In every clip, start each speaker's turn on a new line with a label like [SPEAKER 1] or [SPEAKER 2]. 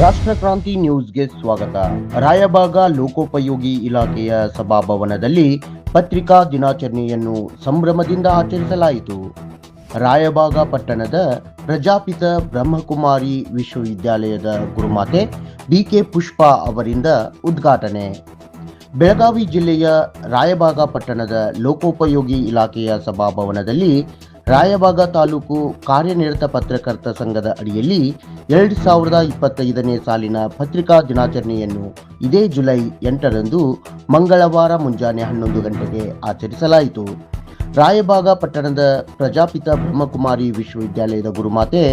[SPEAKER 1] ರಾಷ್ಟ್ರಕ್ರಾಂತಿ ನ್ಯೂಸ್ಗೆ ಸ್ವಾಗತ. ರಾಯಭಾಗ ಲೋಕೋಪಯೋಗಿ ಇಲಾಖೆಯ ಸಭಾಭವನದಲ್ಲಿ ಪತ್ರಿಕಾ ದಿನಾಚರಣೆಯನ್ನು ಸಂಭ್ರಮದಿಂದ ಆಚರಿಸಲಾಯಿತು. ರಾಯಭಾಗ ಪಟ್ಟಣದ ಪ್ರಜಾಪಿತ ಬ್ರಹ್ಮಕುಮಾರಿ ವಿಶ್ವವಿದ್ಯಾಲಯದ ಗುರುಮಾತೆ ಬಿಕೆ ಪುಷ್ಪ ಅವರಿಂದ ಉದ್ಘಾಟನೆ. ಬೆಳಗಾವಿ ಜಿಲ್ಲೆಯ ರಾಯಭಾಗ ಪಟ್ಟಣದ ಲೋಕೋಪಯೋಗಿ ಇಲಾಖೆಯ ಸಭಾಭವನದಲ್ಲಿ ರಾಯಬಾಗ ತಾಲೂಕು ಕಾರ್ಯನಿರತ ಪತ್ರಕರ್ತ ಸಂಘದ ಅಡಿಯಲ್ಲಿ ಎರಡು ಸಾವಿರದ ಇಪ್ಪತ್ತೈದನೇ ಸಾಲಿನ ಪತ್ರಿಕಾ ದಿನಾಚರಣೆಯನ್ನು ಇದೇ ಜುಲೈ ಎಂಟರಂದು ಮಂಗಳವಾರ ಮುಂಜಾನೆ ಹನ್ನೊಂದು ಗಂಟೆಗೆ ಆಚರಿಸಲಾಯಿತು. ರಾಯಬಾಗ ಪಟ್ಟಣದ ಪ್ರಜಾಪಿತ ಬ್ರಹ್ಮಕುಮಾರಿ ವಿಶ್ವವಿದ್ಯಾಲಯದ ಗುರುಮಾತೆ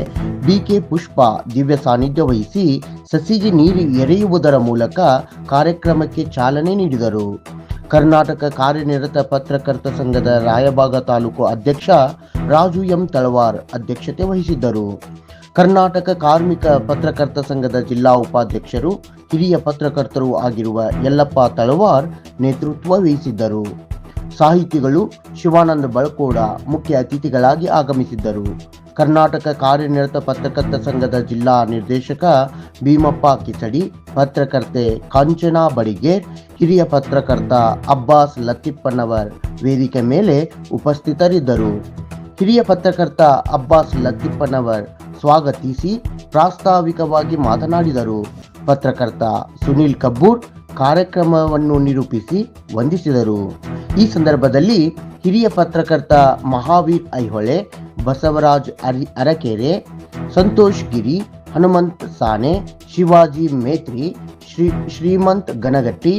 [SPEAKER 1] ಬಿಕೆ ಪುಷ್ಪ ದಿವ್ಯ ಸಾನ್ನಿಧ್ಯ ವಹಿಸಿ ಸಸಿಗೆ ನೀರು ಎರೆಯುವುದರ ಮೂಲಕ ಕಾರ್ಯಕ್ರಮಕ್ಕೆ ಚಾಲನೆ ನೀಡಿದರು. ಕರ್ನಾಟಕ ಕಾರ್ಯನಿರತ ಪತ್ರಕರ್ತ ಸಂಘದ ರಾಯಬಾಗ ತಾಲೂಕು ಅಧ್ಯಕ್ಷ ರಾಜು ಎಂ ತಳವಾರ್ ಅಧ್ಯಕ್ಷತೆ ವಹಿಸಿದ್ದರು. ಕರ್ನಾಟಕ ಕಾರ್ಮಿಕ ಪತ್ರಕರ್ತ ಸಂಘದ ಜಿಲ್ಲಾ ಉಪಾಧ್ಯಕ್ಷರು, ಹಿರಿಯ ಪತ್ರಕರ್ತರು ಆಗಿರುವ ಯಲ್ಲಪ್ಪ ತಳವಾರ್ ನೇತೃತ್ವ ವಹಿಸಿದ್ದರು. ಸಾಹಿತಿಗಳು ಶಿವಾನಂದ ಬಳಕೋಡ ಮುಖ್ಯ ಅತಿಥಿಗಳಾಗಿ ಆಗಮಿಸಿದ್ದರು. ಕರ್ನಾಟಕ ಕಾರ್ಯನಿರತ ಪತ್ರಕರ್ತ ಸಂಘದ ಜಿಲ್ಲಾ ನಿರ್ದೇಶಕ ಭೀಮಪ್ಪ ಕಿಚಡಿ, ಪತ್ರಕರ್ತೆ ಕಾಂಚನಾ ಬಡಿಗೆ ಹಿರಿಯ ಪತ್ರಕರ್ತ ಅಬ್ಬಾಸ್ ಲತ್ತಿಪ್ಪನವರ್ ವೇದಿಕೆ ಮೇಲೆ ಉಪಸ್ಥಿತರಿದ್ದರು. ಹಿರಿಯ ಪತ್ರಕರ್ತ ಅಬ್ಬಾಸ್ ಲತ್ತಿಪ್ಪನವರ್ ಸ್ವಾಗತಿಸಿ ಪ್ರಾಸ್ತಾವಿಕವಾಗಿ ಮಾತನಾಡಿದರು. ಪತ್ರಕರ್ತ ಸುನೀಲ್ ಕಬ್ಬೂರ್ ಕಾರ್ಯಕ್ರಮವನ್ನು ನಿರೂಪಿಸಿ ವಂದಿಸಿದರು. ಈ ಸಂದರ್ಭದಲ್ಲಿ ಹಿರಿಯ ಪತ್ರಕರ್ತ ಮಹಾವೀರ್ ಐಹೊಳೆ ಬಸವರಾಜ್ ಅರಿ ಅರಕೆರೆ, ಸಂತೋಷ್ ಗಿರಿ, ಹನುಮಂತ್ ಸಾನೆ ಶಿವಾಜಿ ಮೇತ್ರಿ, ಶ್ರೀ ಶ್ರೀಮಂತ್ ಗನಗಟ್ಟಿ,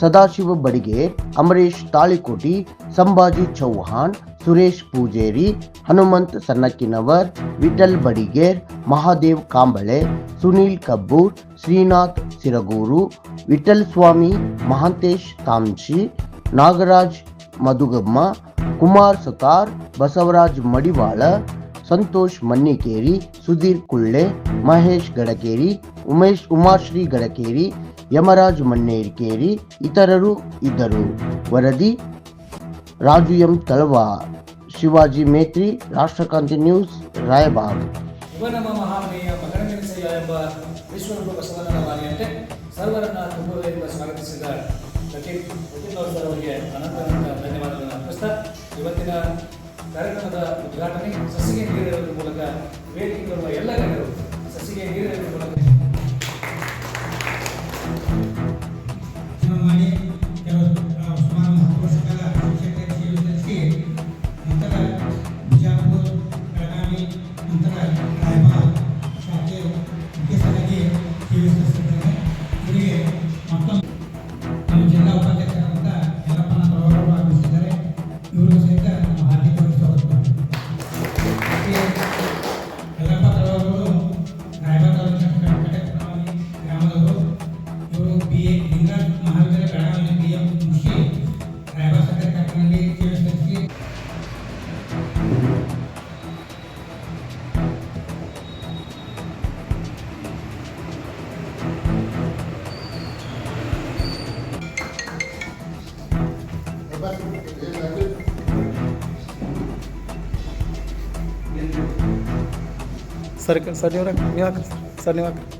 [SPEAKER 1] ಸದಾಶಿವ ಬಡಿಗೆ, ಅಮರೇಶ್ ತಾಳಿಕೋಟಿ, ಸಂಭಾಜಿ ಚೌಹಾಣ್, ಸುರೇಶ್ ಪೂಜೇರಿ, ಹನುಮಂತ್ ಸನ್ನಕ್ಕಿನವರ್ ವಿಠಲ್ ಬಡಿಗೇರ್, ಮಹಾದೇವ್ ಕಾಂಬಳೆ, ಸುನೀಲ್ ಕಬ್ಬೂರ್, ಶ್ರೀನಾಥ್ ಸಿರಗೂರು ವಿಠಲ್ ಸ್ವಾಮಿ, ಮಹಾಂತೇಶ್ ತಾಂಶಿ ನಾಗರಾಜ್ ಮಧುಗಮ್ಮ, ಕುಮಾರ್ ಸುತಾರ್, ಬಸವರಾಜ್ ಮಡಿವಾಳ, ಸಂತೋಷ್ ಮನ್ನಿಕೇರಿ, ಸುಧೀರ್ ಕುಳ್ಳೆ, ಮಹೇಶ್ ಗಡಕೇರಿ, ಉಮೇಶ್ ಉಮಾಶ್ರೀ ಗಡಕೇರಿ, ಯಮರಾಜ್ ಮನ್ನೇರ್ಕೇರಿ ಇತರರು ಇದ್ದರು. ವರದಿ, ರಾಜು ಎಂ ತಳವಾ ಶಿವಾಜಿ ಮೇತ್ರಿ, ರಾಷ್ಟ್ರಕಾಂತಿ ನ್ಯೂಸ್, ರಾಯಬಾಗ್.
[SPEAKER 2] ಯುವ ನಮ್ಮ ಮಹಾಮನೆಯ ಮಗನಮೆನಿಸಯ್ಯ ಎಂಬ ವಿಶ್ವರೂಪ ಬಸವಣ್ಣನ ಮಾಲೆಯಂತೆ ಸರ್ವರನ್ನ ತುಂಬುವುದರಿಂದ ಸ್ವಾಗತಿಸಿದ ಅವ್ರ ಸರ್ ಅವರಿಗೆ ಅನಂತ ಧನ್ಯವಾದಗಳನ್ನು ಅರ್ಪಿಸ್ತಾ ಇವತ್ತಿನ ಕಾರ್ಯಕ್ರಮದ ಉದ್ಘಾಟನೆ ಸಸಿಗೆ ನೀರಿಡುವುದರ ಮೂಲಕ ವೇದಿಕೆ ಬರುವ ಎಲ್ಲ ಗಣ್ಯರು ಸಸಿಗೆ ನೀರಿಡುವುದರ ಮೂಲಕ
[SPEAKER 3] ಸರ್ಕಾರಿ ಕಾರ್ಯಕ್ರಮದಲ್ಲಿ ಸೇವೆ ಸಲ್ಲಿಸಿ
[SPEAKER 4] ಸರ್ ಸರ್ ನೀವು ನೀವು ಹಾಕ್ರಿ ಸರ್ ನೀವು ಹಾಕ್ರಿ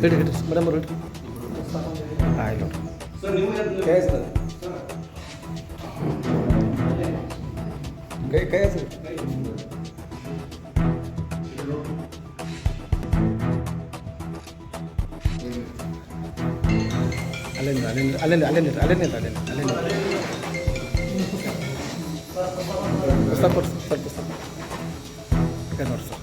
[SPEAKER 4] ಹಿಡಿ ಹಿಡಿ ಮೇಡಮ್ ಅವ್ರು. ಹಿಡಿ ಆಯ್ತು ಕೈ ಕೈ ಹಚ್ರಿ ಅಲ್ಲಿಂದ ಅಲ್ಲಿಂದ ಅಲ್ಲಿಂದ ಅಲ್ಲಿಂದ ಅಲ್ಲಿಂದ ಅಲ್ಲಿಂದ ಅಲ್ಲಿಂದ. ಕೊಡ್ರಿ ಸರ್ ಪುಸ್ತಕ ಈಗ ನೋಡಿ ಸರ್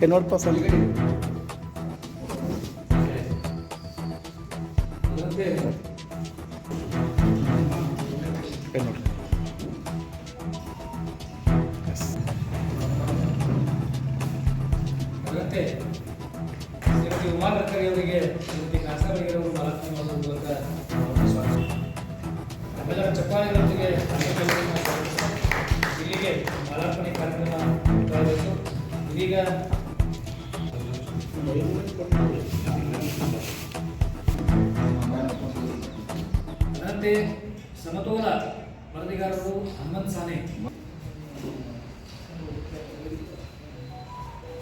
[SPEAKER 4] que pasa
[SPEAKER 2] ಅದರಂತೆ ಸಮತೋಲ ವರದಿಗಾರರು ಹನುಮಂತ್ ಸಾನೆ.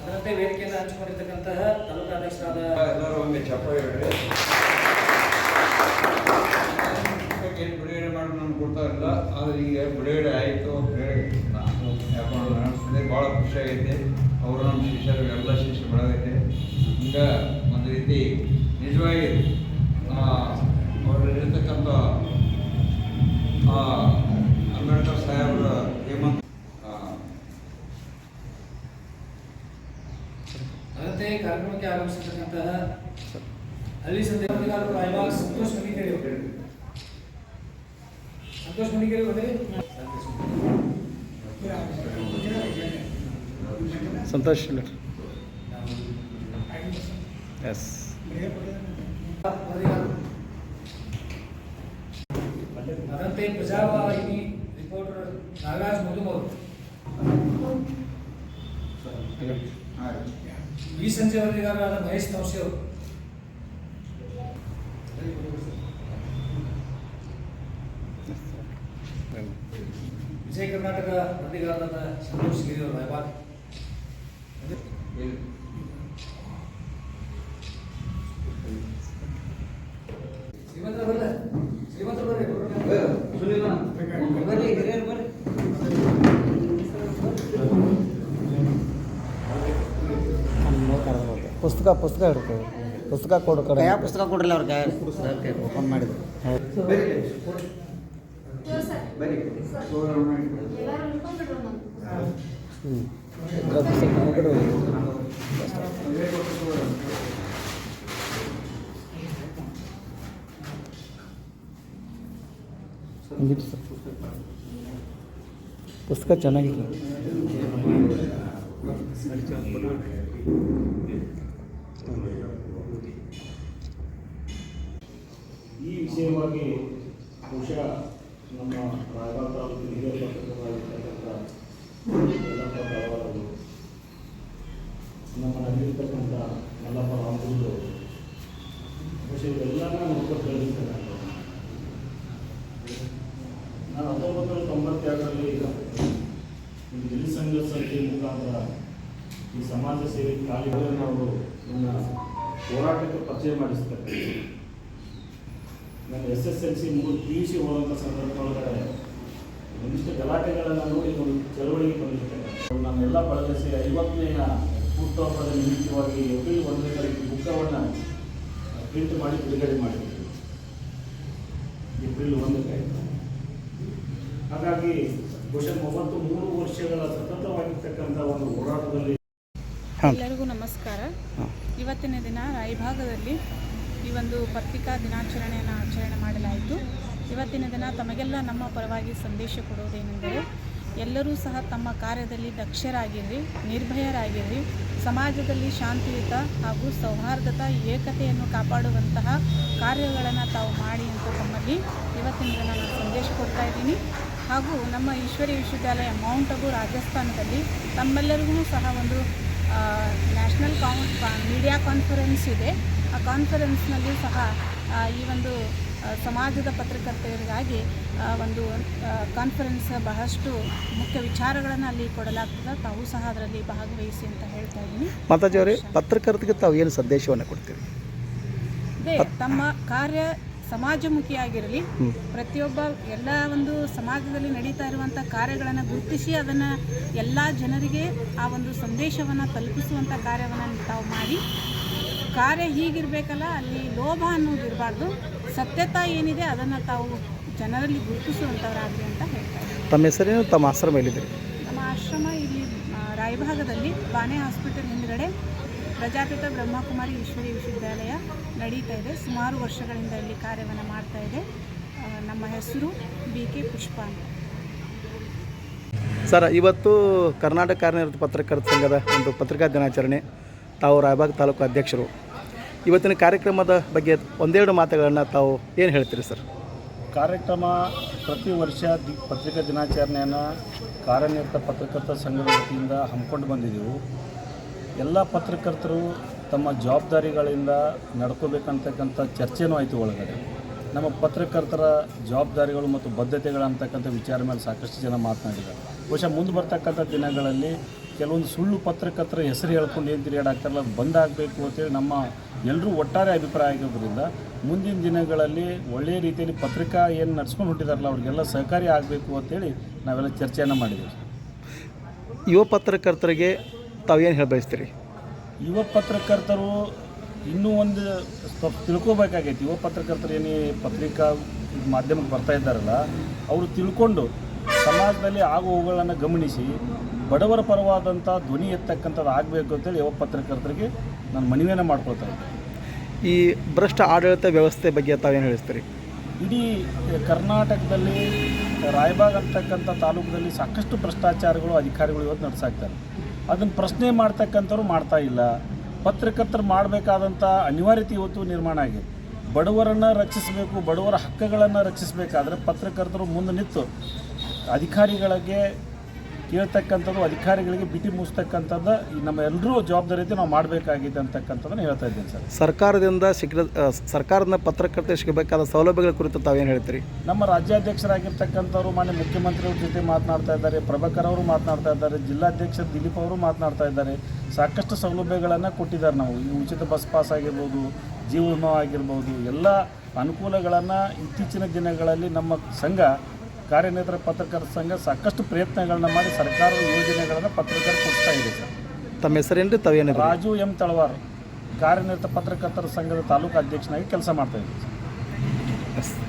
[SPEAKER 2] ಅದರಂತೆ ವೇದಿಕೆಯನ್ನು ಹಂಚಿಕೊಂಡಿರ್ತಕ್ಕಂತಹ ತಾಲೂಕಾಧ್ಯಕ್ಷರಾದ
[SPEAKER 5] ಎಲ್ಲರೂ ಒಮ್ಮೆ ಚಪ್ಪಾಳೆ ಹೊಡ್ರಿ. ಏನು ಬಿಡುಗಡೆ ಮಾಡಿ ನಮ್ಗೆ ಕೊಡ್ತಾ ಇರಲಿಲ್ಲ ಆದರೆ ಈಗ ಬಿಡುಗಡೆ ಆಯಿತು. ನಾನು ನಡೆಸ್ತಿದೆ ಭಾಳ ಖುಷಿ ಆಗೈತೆ. ಅವರು ನಮ್ಮ ಶಿಷ್ಯರು ಎಲ್ಲ ಶಿಷ್ಯ ಬೆಳೆದೈತೆ. ಹಿಂಗೆ ಒಂದು ರೀತಿ ನಿಜವಾಗಿ ಅವರಲ್ಲಿರ್ತಕ್ಕಂಥ ಅಂಬೇಡ್ಕರ್ ಸಾಹೇಬ್ರ ಹೇಮಂತ್ ಆ,
[SPEAKER 2] ಅದರಂತೆ ಕಾರ್ಯಕ್ರಮಕ್ಕೆ ಆಗಮಿಸಿರ್ತಕ್ಕಂತಹ ಅಲ್ಲಿ ಸಂತೆ ವರದಿಗಾರರು ರಾಯಬಾಗ್ ಸಂತೋಷ್ ಮಣಿಕೇರಿ ಅವರು ಸಂತೋಷ್ ಮಣಿಕೇರಿ ಅವರೇ
[SPEAKER 4] ಸಂತೋಷ್ ಎಸ್
[SPEAKER 2] ವರದಿಗಾರರು ಅದರಂತೆ ಪ್ರಜಾವಾಹಿನಿ ರಿಪೋರ್ಟರ್ ನಾಗರಾಜ್ ಮಧುಮ್ ಅವರು
[SPEAKER 5] ಆಯ್ತು.
[SPEAKER 2] ಈ ಸಂಜೆ ವರದಿಗಾರರಾದ ಮಹೇಶ್ ತೌಸಿ ಅವರು ವಿಜಯ ಕರ್ನಾಟಕ ವರದಿಗಾರರಾದ ಸಂತೋಷ್ ಗಿರಿ ಅವರು ರಾಯಬಾಗ್
[SPEAKER 4] ಪುಸ್ತಕ ಪುಸ್ತಕ ಇರುತ್ತೆ. ಪುಸ್ತಕ ಕೊಡು ಕಡೆ.
[SPEAKER 6] ಯಾವ ಪುಸ್ತಕ ಕೊಡ್ರಲ್ಲ ಅವ್ರ ಕೈ ಓಪನ್ ಮಾಡಿದ್ರು
[SPEAKER 4] ಹ್ಞೂ ಪುಸ್ತಕ ನೋಡ್ಬಿಡು. ಹಂಗಿತ್ತು ಸರ್. ಪುಸ್ತಕ ಚೆನ್ನಾಗಿದೆ
[SPEAKER 7] ಈ ವಿಷಯವಾಗಿ ಬಹುಶಃ ನಾನು ಎಸ್ ಎಸ್ ಎಲ್ ಸಿ ಮುಗಿದು ಪಿ ಯು ಸಿ ಹೋದಂಥ ಸಂದರ್ಭ ಒಳಗಡೆ ಒಂದಿಷ್ಟು ಗಲಾಟೆಗಳನ್ನು ನೋಡಿ ಒಂದು ಚಳವಳಿಗೆ ಬಂದಿರ್ತೇನೆ ನಾನೆಲ್ಲ ಬಳಗಿಸಿ ಐವತ್ತನೆಯ ಹುಟ್ಟುಹಬ್ಬದ ನಿಮಿತ್ತವಾಗಿ ಏಪ್ರಿಲ್ ಒಂದನೇ ತಾರೀಕು ಬುಕ್ಕವನ್ನು ಪ್ರಿಂಟ್ ಮಾಡಿ ಬಿಡುಗಡೆ ಮಾಡಿದ್ದೀವಿ ಏಪ್ರಿಲ್ ಒಂದಕ್ಕೆ ಹಾಗಾಗಿ ಬಹುಶಃ ಮೂವತ್ತು ಮೂರು ವರ್ಷಗಳ ಸತತವಾಗಿರ್ತಕ್ಕಂಥ ಒಂದು ಹೋರಾಟದಲ್ಲಿ
[SPEAKER 8] ಎಲ್ಲರಿಗೂ ನಮಸ್ಕಾರ. ಇವತ್ತಿನ ದಿನ ರಾಯಭಾಗದಲ್ಲಿ ಈ ಒಂದು ಪತ್ರಿಕಾ ದಿನಾಚರಣೆಯನ್ನು ಆಚರಣೆ ಮಾಡಲಾಯಿತು. ಇವತ್ತಿನ ದಿನ ತಮಗೆಲ್ಲ ನಮ್ಮ ಪರವಾಗಿ ಸಂದೇಶ ಕೊಡುವುದೇನೆಂದರೆ, ಎಲ್ಲರೂ ಸಹ ತಮ್ಮ ಕಾರ್ಯದಲ್ಲಿ ದಕ್ಷರಾಗಿರ್ರಿ ನಿರ್ಭಯರಾಗಿರ್ರಿ ಸಮಾಜದಲ್ಲಿ ಶಾಂತಿಯುತ ಹಾಗೂ ಸೌಹಾರ್ದತ, ಏಕತೆಯನ್ನು ಕಾಪಾಡುವಂತಹ ಕಾರ್ಯಗಳನ್ನು ತಾವು ಮಾಡಿ ಅಂತ ತಮ್ಮಲ್ಲಿ ಇವತ್ತಿನ ದಿನ ನಾನು ಸಂದೇಶ ಕೊಡ್ತಾ ಇದ್ದೀನಿ. ಹಾಗೂ ನಮ್ಮ ಈಶ್ವರಿ ವಿಶ್ವವಿದ್ಯಾಲಯ ಮೌಂಟ್ ಅಬು ರಾಜಸ್ಥಾನದಲ್ಲಿ ತಮ್ಮೆಲ್ಲರಿಗೂ ಸಹ ಒಂದು ನ್ಯಾಷನಲ್ ಕಾನ್, ಮೀಡಿಯಾ ಕಾನ್ಫರೆನ್ಸ್ ಇದೆ. ಕಾನ್ಫರೆನ್ಸ್ನಲ್ಲಿ ಸಹ ಈ ಒಂದು ಸಮಾಜದ ಪತ್ರಕರ್ತೆಯರಿಗಾಗಿ ಒಂದು ಕಾನ್ಫರೆನ್ಸ್ ಬಹಳಷ್ಟು ಮುಖ್ಯ ವಿಚಾರಗಳನ್ನು ಅಲ್ಲಿ ಕೊಡಲಾಗ್ತದೆ. ತಾವು ಸಹ ಅದರಲ್ಲಿ ಭಾಗವಹಿಸಿ ಅಂತ ಹೇಳ್ತಾ ಇದ್ದೀನಿ.
[SPEAKER 4] ಮಾತಾಜಿ ಅವರೇ ಪತ್ರಕರ್ತರಿಗೆ ತಾವು ಏನು ಸಂದೇಶವನ್ನು ಕೊಡ್ತೀವಿ
[SPEAKER 8] ಅದೇ ತಮ್ಮ ಕಾರ್ಯ ಸಮಾಜಮುಖಿಯಾಗಿರಲಿ. ಪ್ರತಿಯೊಬ್ಬ ಎಲ್ಲ ಒಂದು ಸಮಾಜದಲ್ಲಿ ನಡೀತಾ ಇರುವಂಥ ಕಾರ್ಯಗಳನ್ನು ಗುರುತಿಸಿ ಅದನ್ನು ಎಲ್ಲ ಜನರಿಗೆ ಆ ಒಂದು ಸಂದೇಶವನ್ನು ತಲುಪಿಸುವಂಥ ಕಾರ್ಯವನ್ನು ತಾವು ಮಾಡಿ ಕಾರ್ಯ ಹೀಗಿರಬೇಕಲ್ಲ ಅಲ್ಲಿ ಲೋಭ ಅನ್ನೋದು ಇರಬಾರ್ದು. ಸತ್ಯತ ಏನಿದೆ ಅದನ್ನು ತಾವು ಜನರಲ್ಲಿ ಗುರುತಿಸುವಂಥವರಾಗಲಿ ಅಂತ ಹೇಳ್ತಾರೆ
[SPEAKER 4] ತಮ್ಮ ಹೆಸರೇನು? ತಮ್ಮ ಆಶ್ರಮ ಎಲ್ಲಿದ್ದೀರಿ?
[SPEAKER 8] ನಮ್ಮ ಆಶ್ರಮ ಇಲ್ಲಿ ಆ, ರಾಯಭಾಗದಲ್ಲಿ ಬಾನೆ ಹಾಸ್ಪಿಟಲ್ ಹಿಂದ್ಗಡೆ ಪ್ರಜಾಪಿತ ಬ್ರಹ್ಮಕುಮಾರಿ ಈಶ್ವರಿ ವಿಶ್ವವಿದ್ಯಾಲಯ ನಡೀತಾ ಇದೆ. ಸುಮಾರು ವರ್ಷಗಳಿಂದ ಇಲ್ಲಿ ಕಾರ್ಯವನ್ನು ಮಾಡ್ತಾ ಇದೆ. ಆ, ನಮ್ಮ ಹೆಸರು ಬಿ ಕೆ ಪುಷ್ಪ ಅಂತ.
[SPEAKER 4] ಸರ್ ಇವತ್ತು ಕರ್ನಾಟಕ ಕಾರ್ಯನಿರತ ಪತ್ರಕರ್ತ ಸಂಘದ ಒಂದು ಪತ್ರಿಕಾ ದಿನಾಚರಣೆ. ತಾವು ರಾಯಬಾಗ್ ತಾಲೂಕು ಅಧ್ಯಕ್ಷರು. ಇವತ್ತಿನ ಕಾರ್ಯಕ್ರಮದ ಬಗ್ಗೆ ಒಂದೆರಡು ಮಾತುಗಳನ್ನು ತಾವು ಏನು ಹೇಳ್ತೀರಿ ಸರ್?
[SPEAKER 7] ಕಾರ್ಯಕ್ರಮ ಪ್ರತಿ ವರ್ಷ ದಿ ಪತ್ರಿಕಾ ದಿನಾಚರಣೆಯನ್ನು ಕಾರ್ಯನಿರತ ಪತ್ರಕರ್ತರ ಸಂಘದ ವತಿಯಿಂದ ಹಮ್ಮಿಕೊಂಡು ಬಂದಿದ್ದೆವು ಎಲ್ಲ ಪತ್ರಕರ್ತರು ತಮ್ಮ ಜವಾಬ್ದಾರಿಗಳಿಂದ ನಡ್ಕೋಬೇಕಂತಕ್ಕಂಥ ಚರ್ಚೆನೂ ಆಯಿತು ಒಳಗಡೆ. ನಮ್ಮ ಪತ್ರಕರ್ತರ ಜವಾಬ್ದಾರಿಗಳು ಮತ್ತು ಬದ್ಧತೆಗಳು ಅಂತಕ್ಕಂಥ ವಿಚಾರ ಮೇಲೆ ಸಾಕಷ್ಟು ಜನ ಮಾತನಾಡಿದ್ದಾರೆ. ಬಹುಶಃ ಮುಂದೆ ಬರ್ತಕ್ಕಂಥ ದಿನಗಳಲ್ಲಿ ಕೆಲವೊಂದು ಸುಳ್ಳು ಪತ್ರಕರ್ತರ ಹೆಸರು ಹೇಳ್ಕೊಂಡು ಏನು ತಿರುಗಾಡಾಗ್ತಾರಲ್ಲ ಅದು ಬಂದಾಗಬೇಕು ಅಂತೇಳಿ ನಮ್ಮ ಎಲ್ಲರೂ ಒಟ್ಟಾರೆ ಅಭಿಪ್ರಾಯ ಆಗಿರೋದ್ರಿಂದ ಮುಂದಿನ ದಿನಗಳಲ್ಲಿ ಒಳ್ಳೆಯ ರೀತಿಯಲ್ಲಿ ಪತ್ರಿಕಾ ಏನು ನಡ್ಸ್ಕೊಂಡು ಹೊಟ್ಟಿದಾರಲ್ಲ ಅವ್ರಿಗೆಲ್ಲ ಸಹಕಾರಿ ಆಗಬೇಕು ಅಂತೇಳಿ ನಾವೆಲ್ಲ ಚರ್ಚೆಯನ್ನು ಮಾಡಿದ್ದೀವಿ
[SPEAKER 4] ಯುವ ಪತ್ರಕರ್ತರಿಗೆ ತಾವೇನು ಏನು ಹೇಳಿ ಬಯಸ್ತೀರಿ?
[SPEAKER 7] ಯುವ ಪತ್ರಕರ್ತರು ಇನ್ನೂ ಒಂದು ಸ್ವಲ್ಪ ತಿಳ್ಕೊಬೇಕಾಗೈತಿ. ಯುವ ಪತ್ರಕರ್ತರು ಏನು ಪತ್ರಿಕಾ ಮಾಧ್ಯಮಕ್ಕೆ ಬರ್ತಾ ಇದ್ದಾರಲ್ಲ ಅವರು ತಿಳ್ಕೊಂಡು ಸಮಾಜದಲ್ಲಿ ಆಗುವುಗಳನ್ನು ಗಮನಿಸಿ ಬಡವರ ಪರವಾದಂಥ ಧ್ವನಿ ಎತ್ತಕ್ಕಂಥದ್ದು ಆಗಬೇಕು ಅಂತೇಳಿ ಯುವ ಪತ್ರಕರ್ತರಿಗೆ ನಾನು ಮನವಿಯನ್ನು ಮಾಡ್ಕೊಳ್ತಾ ಇದ್ದೆ
[SPEAKER 4] ಈ ಭ್ರಷ್ಟ ಆಡಳಿತ ವ್ಯವಸ್ಥೆ ಬಗ್ಗೆ ತಾವೇನು ಹೇಳಿಸ್ತೀರಿ?
[SPEAKER 7] ಇಡೀ ಕರ್ನಾಟಕದಲ್ಲಿ ರಾಯಬಾಗ್ ಅಂತಕ್ಕಂಥ ತಾಲೂಕಿನಲ್ಲಿ ಸಾಕಷ್ಟು ಭ್ರಷ್ಟಾಚಾರಗಳು ಅಧಿಕಾರಿಗಳು ಇವತ್ತು ನಡೆಸಾಕ್ತಾರೆ. ಅದನ್ನು ಪ್ರಶ್ನೆ ಮಾಡ್ತಕ್ಕಂಥವ್ರು ಮಾಡ್ತಾ ಇಲ್ಲ. ಪತ್ರಕರ್ತರು ಮಾಡಬೇಕಾದಂಥ ಅನಿವಾರ್ಯತೆ ಇವತ್ತು ನಿರ್ಮಾಣ ಆಗಿದೆ. ಬಡವರನ್ನು ರಕ್ಷಿಸಬೇಕು ಬಡವರ ಹಕ್ಕುಗಳನ್ನು ರಕ್ಷಿಸಬೇಕಾದ್ರೆ ಪತ್ರಕರ್ತರು ಮುಂದೆ ನಿಂತು ಅಧಿಕಾರಿಗಳಿಗೆ ಕೇಳ್ತಕ್ಕಂಥದ್ದು ಅಧಿಕಾರಿಗಳಿಗೆ ಬಿಟಿ ಮುಗಿಸ್ತಕ್ಕಂಥದ್ದು ಈ ನಮ್ಮ ಎಲ್ಲರೂ ಜವಾಬ್ದಾರಿ ಐತೆ ನಾವು ಮಾಡಬೇಕಾಗಿದೆ ಅಂತಕ್ಕಂಥದ್ದನ್ನು ಹೇಳ್ತಾ ಇದ್ದೀನಿ ಸರ್.
[SPEAKER 4] ಸರ್ಕಾರದಿಂದ ಸಿಕ್ಕಿದ ಸರ್ಕಾರದ ಪತ್ರಕರ್ತರಿಗೆ ಸಿಗಬೇಕಾದ ಸೌಲಭ್ಯಗಳ ಕುರಿತು ತಾವೇನು ಹೇಳ್ತೀರಿ?
[SPEAKER 7] ನಮ್ಮ ರಾಜ್ಯಾಧ್ಯಕ್ಷರಾಗಿರ್ತಕ್ಕಂಥವ್ರು ಮಾನ್ಯ ಮುಖ್ಯಮಂತ್ರಿಯವ್ರ ಜೊತೆ ಮಾತನಾಡ್ತಾ ಇದ್ದಾರೆ ಪ್ರಭಾಕರ್ ಅವರು ಮಾತನಾಡ್ತಾ ಇದ್ದಾರೆ ಜಿಲ್ಲಾಧ್ಯಕ್ಷ ದಿಲೀಪ್ ಅವರು ಮಾತನಾಡ್ತಾ ಇದ್ದಾರೆ. ಸಾಕಷ್ಟು ಸೌಲಭ್ಯಗಳನ್ನು ಕೊಟ್ಟಿದ್ದಾರೆ ನಾವು. ಈ ಉಚಿತ ಬಸ್ ಪಾಸ್ ಆಗಿರ್ಬೋದು ಜೀವ ವಿಮಾ ಆಗಿರ್ಬೋದು ಎಲ್ಲ ಅನುಕೂಲಗಳನ್ನು ಇತ್ತೀಚಿನ ದಿನಗಳಲ್ಲಿ ನಮ್ಮ ಸಂಘ ಕಾರ್ಯನಿರತ ಪತ್ರಕರ್ತರ ಸಂಘ ಸಾಕಷ್ಟು ಪ್ರಯತ್ನಗಳನ್ನ ಮಾಡಿ ಸರ್ಕಾರದ ಯೋಜನೆಗಳನ್ನು ಪತ್ರಕರ್ತರು ಕೊಡ್ತಾ ಇದೆ ಸರ್.
[SPEAKER 4] ತಮ್ಮ ಹೆಸರೇನು ರೀ ತಾವೇನಿದೆ
[SPEAKER 7] ರಾಜು ಎಂ ತಳವಾರ್ ಕಾರ್ಯನಿರತ ಪತ್ರಕರ್ತರ ಸಂಘದ ತಾಲೂಕು ಅಧ್ಯಕ್ಷನಾಗಿ ಕೆಲಸ ಮಾಡ್ತಾ ಇದ್ದೀನಿ ಸರ್.